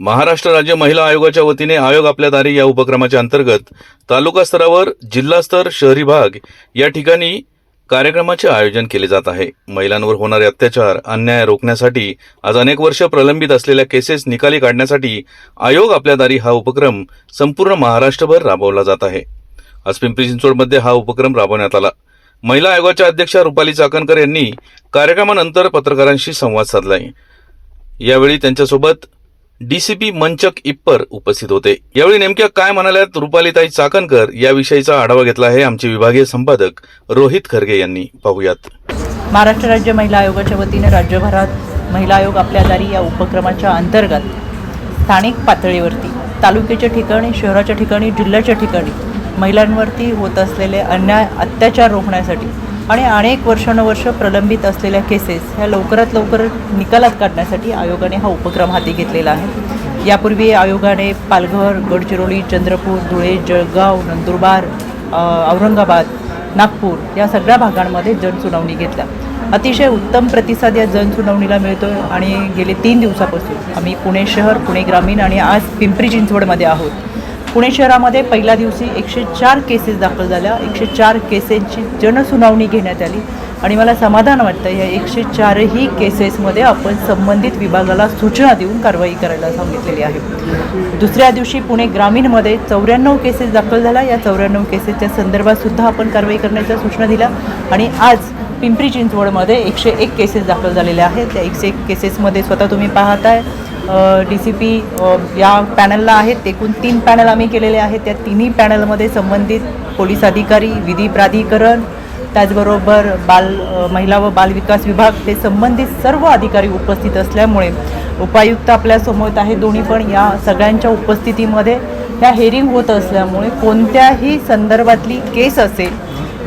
महाराष्ट्र राज्य महिला आयोगाच्या वतीने आयोग आपल्या दारी या उपक्रमाच्या अंतर्गत तालुका स्तरावर जिल्हा स्तर शहरी भाग या ठिकाणी कार्यक्रमाचे आयोजन केले जात आहे. महिलांवर होणारे अत्याचार अन्याय रोखण्यासाठी आज अनेक वर्ष प्रलंबित असलेल्या केसेस निकाली काढण्यासाठी आयोग आपल्या दारी हा उपक्रम संपूर्ण महाराष्ट्रभर राबवला जात आहे. आज पिंपरी चिंचवडमध्ये हा उपक्रम राबवण्यात आला. महिला आयोगाच्या अध्यक्षा रुपाली चाकणकर यांनी कार्यक्रमानंतर पत्रकारांशी संवाद साधलाय. यावेळी त्यांच्यासोबत डीसीपी मंचक इप्पर उपस्थित होते. यावेळी नेमक्या काय म्हणाल्यात रुपालीताई चाकणकर याविषयीचा आढावा घेतला आहे आमचे विभागीय संपादक रोहित खरगे यांनी. पाहूयात. महाराष्ट्र राज्य महिला आयोगाच्या वतीने राज्यभरात महिला आयोग आपल्या दारी या उपक्रमाच्या अंतर्गत स्थानिक पातळीवरती तालुक्याच्या ठिकाणी शहराच्या ठिकाणी जिल्ह्याच्या ठिकाणी महिलांवरती होत असलेले अन्याय अत्याचार रोखण्यासाठी आणि अनेक वर्षानुवर्ष प्रलंबित असलेल्या केसेस ह्या लवकरात लवकर निकालात काढण्यासाठी आयोगाने हा उपक्रम हाती घेतलेला आहे. यापूर्वी आयोगाने पालघर गडचिरोली चंद्रपूर धुळे जळगाव नंदुरबार औरंगाबाद नागपूर या सगळ्या भागांमध्ये जनसुनावणी घेतल्या. अतिशय उत्तम प्रतिसाद या जनसुनावणीला मिळतो आणि गेले तीन दिवसापासून आम्ही पुणे शहर पुणे ग्रामीण आणि आज पिंपरी चिंचवडमध्ये आहोत. पुणे शहरामध्ये पहिल्या दिवशी एकशे चार केसेस दाखल झाल्या. एकशे चार केसेसची जनसुनावणी घेण्यात आली. आणि मला समाधान वाटतं या एकशे चारही केसेसमध्ये आपण संबंधित विभागाला सूचना देऊन कारवाई करायला सांगितलेली आहे. दुसऱ्या दिवशी पुणे ग्रामीणमध्ये चौऱ्याण्णव केसेस दाखल झाल्या. या चौऱ्याण्णव केसेसच्या संदर्भातसुद्धा आपण कारवाई करण्याच्या सूचना दिल्या. आणि आज पिंपरी चिंचवडमध्ये एकशे एक केसेस दाखल झालेल्या आहेत. त्या एकशे एक केसेसमध्ये स्वतः तुम्ही पाहताय. डी सी पी या पॅनलला आहेत. एकूण तीन पॅनल आम्ही केलेले आहेत. त्या तिन्ही पॅनलमध्ये संबंधित पोलीस अधिकारी विधी प्राधिकरण त्याचबरोबर बाल महिला व बाल विकास विभाग ते संबंधित सर्व अधिकारी उपस्थित असल्यामुळे उपायुक्त आपल्यासमोर आहे दोन्ही पण या सगळ्यांच्या उपस्थितीमध्ये ह्या हेरिंग होत असल्यामुळे कोणत्याही संदर्भातली केस असेल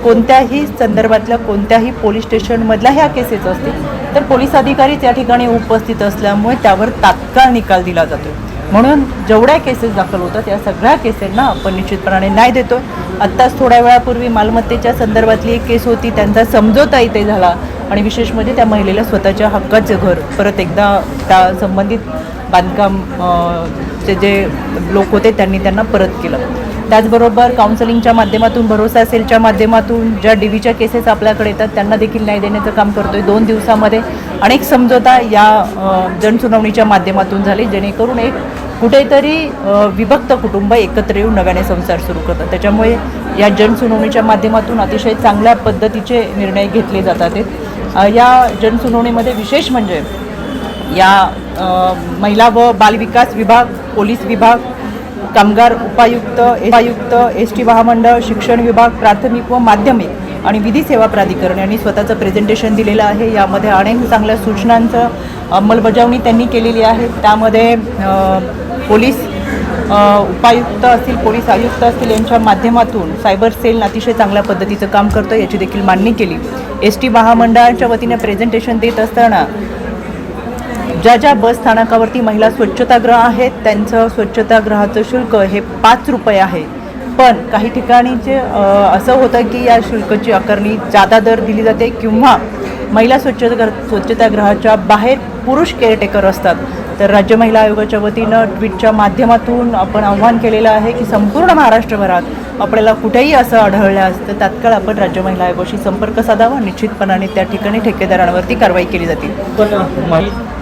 कोणत्याही संदर्भातल्या कोणत्याही पोलीस स्टेशनमधल्या ह्या केसेस असतील तर पोलीस अधिकारी त्या ठिकाणी उपस्थित असल्यामुळे त्यावर तात्काळ निकाल दिला जातो. म्हणून जेवढ्या केसेस दाखल होतात त्या सगळ्या केसेसना आपण निश्चितपणाने न्याय देतो आत्ताच थोड्या वेळापूर्वी मालमत्तेच्या संदर्भातली एक केस होती त्यांचा समजोता इथे झाला आणि विशेष म्हणजे त्या महिलेला स्वतःच्या हक्काचं घर परत एकदा त्या संबंधित बांधकाम चे जे लोक होते त्यांनी त्यांना परत केलं. त्याचबरोबर काउन्सिलिंगच्या माध्यमातून भरोसा सेलच्या माध्यमातून ज्या डीव्हीच्या केसेस आपल्याकडे येतात त्यांना देखील न्याय देण्याचं काम करतो आहे दोन दिवसामध्ये. अनेक समझोता या जनसुनावणीच्या माध्यमातून झाले जेणेकरून एक कुठेतरी विभक्त कुटुंब एकत्र येऊन नव्याने संसार सुरू करतात. त्याच्यामुळे या जनसुनावणीच्या माध्यमातून अतिशय चांगल्या पद्धतीचे निर्णय घेतले जातात. या जनसुनावणीमध्ये विशेष म्हणजे या महिला व बालविकास विभाग पोलीस विभाग कामगार उपायुक्त उपायुक्त एस टी महामंडळ शिक्षण विभाग प्राथमिक व माध्यमिक आणि विधी सेवा प्राधिकरण यांनी स्वतःचं प्रेझेंटेशन दिलेलं आहे. यामध्ये अनेक चांगल्या सूचनांचं अंमलबजावणी त्यांनी केलेली आहे. त्यामध्ये पोलीस उपायुक्त असतील पोलीस आयुक्त असतील यांच्या माध्यमातून सायबर सेल अतिशय चांगल्या पद्धतीचं काम करतं याची देखील मांडणी केली. एस टी महामंडळाच्या वतीने प्रेझेंटेशन देत असताना ज्या ज्या बस स्थानकावरती महिला स्वच्छतागृह आहेत त्यांचं स्वच्छतागृहाचं शुल्क हे पाच रुपये आहे. पण काही ठिकाणीचे जे असं होतं की या शुल्काची आकारणी जादा दर दिली जाते किंवा महिला स्वच्छता स्वच्छतागृहाच्या बाहेर पुरुष केअरटेकर असतात. तर राज्य महिला आयोगाच्या वतीनं ट्विटच्या माध्यमातून आपण आव्हान केलेलं आहे की संपूर्ण महाराष्ट्रभरात आपल्याला कुठेही असं आढळल्यास तर तात्काळ आपण राज्य महिला आयोगाशी संपर्क साधावा. निश्चितपणाने त्या ठिकाणी ठेकेदारांवरती कारवाई केली जाते. पण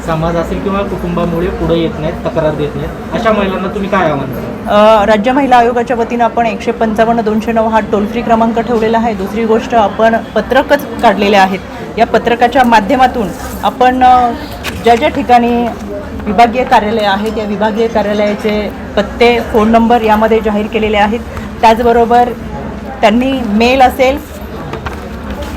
समाज असेल किंवा कुटुंबामुळे पुढे येत नाहीत तक्रार देत नाहीत अशा महिलांना तुम्ही काय आव्हान कराल राज्य महिला आयोगाच्या वतीनं आपण एकशे पंचावन्न दोनशे नऊ हा टोल फ्री क्रमांक ठेवलेला आहे. दुसरी गोष्ट आपण पत्रकच काढलेले आहेत. या पत्रकाच्या माध्यमातून आपण ज्या ज्या ठिकाणी विभागीय कार्यालय आहेत या विभागीय कार्यालयाचे पत्ते फोन नंबर यामध्ये जाहीर केलेले आहेत. त्याचबरोबर त्यांनी मेल असेल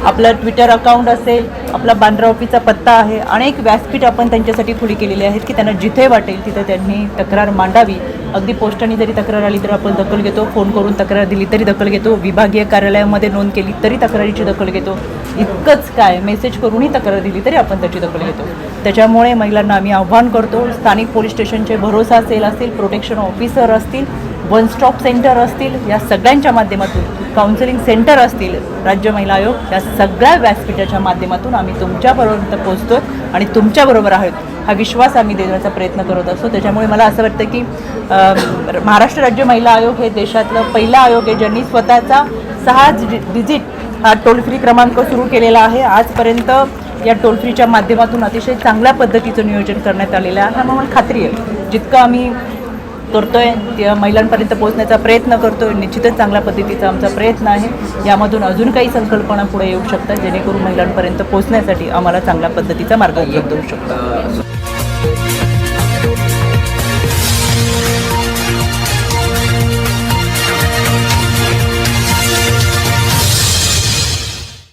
आपलं ट्विटर अकाउंट असेल आपला बांद्रा ऑफिसचा पत्ता आहे अनेक व्यासपीठ आपण त्यांच्यासाठी खुली केलेली आहेत की त्यांना जिथे वाटेल तिथे त्यांनी तक्रार मांडावी. अगदी पोस्टाने जरी तक्रार आली तर आपण दखल घेतो फोन करून तक्रार दिली तरी दखल घेतो विभागीय कार्यालयामध्ये नोंद केली तरी तक्रारीची दखल घेतो. इतकंच काय मेसेज करूनही तक्रार दिली तरी आपण त्याची दखल घेतो. त्याच्यामुळे महिलांना आम्ही आव्हान करतो स्थानिक पोलीस स्टेशनचे भरोसा सेल असतील प्रोटेक्शन ऑफिसर असतील वन स्टॉप सेंटर असतील या सगळ्यांच्या माध्यमातून काउन्सिलिंग सेंटर असतील राज्य महिला आयोग या सगळ्या व्यासपीठाच्या माध्यमातून आम्ही तुमच्यापर्यंत पोहोचतो आणि तुमच्याबरोबर आहोत. हा विश्वास आम्ही देण्याचा प्रयत्न करत असतो. त्याच्यामुळे मला असं वाटतं की महाराष्ट्र राज्य महिला आयोग हे देशातलं पहिलं आयोग आहे ज्यांनी स्वतःचा सहा डिजिट हा टोल फ्री क्रमांक सुरू केलेला आहे. आजपर्यंत या टोल फ्रीच्या माध्यमातून अतिशय चांगल्या पद्धतीचं नियोजन करण्यात आलेलं आहे. आणि मला खात्री आहे. जितकं आम्ही करतोय त्या महिलांपर्यंत पोहोचण्याचा प्रयत्न करतोय. निश्चितच चांगल्या पद्धतीचा आमचा प्रयत्न आहे. यामधून अजून काही संकल्पना पुढे येऊ शकतात जेणेकरून महिलांपर्यंत पोहोचण्यासाठी आम्हाला चांगल्या पद्धतीचा मार्ग उपलब्ध होऊ शकतो.